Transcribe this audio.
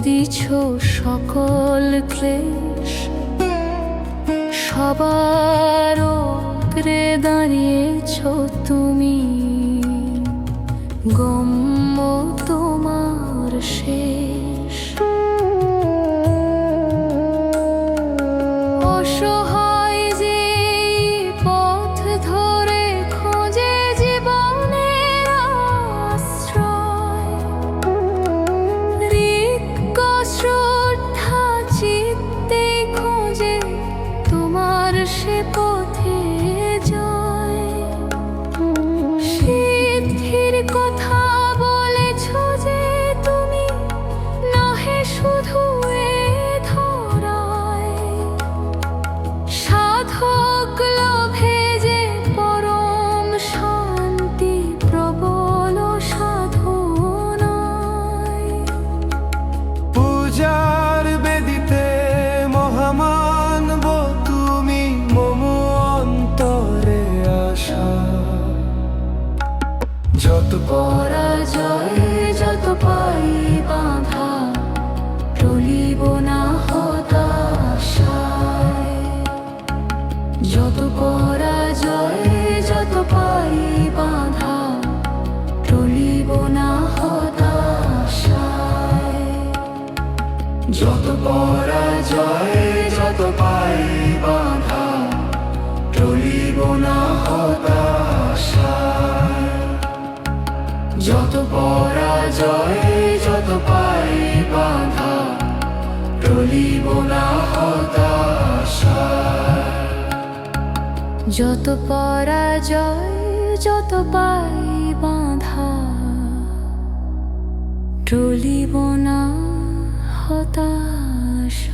দিছ সকল ক্লেশ সবার অগ্রে দাঁড়িয়েছ তুমি। গম্য তোমার শেষ। পরাজয়, যত পাই বাঁধা, টলিব না হতাশায় যত পরাজয়, যত পাই বাঁধা, টলিব না হতাশায় যত পরাজয়, যত পাই যত পরাজয় যত পাই বাধা টলিব না হতাশায় যত পরাজয় যত পাই বাঁধা টলিব না হতাশায়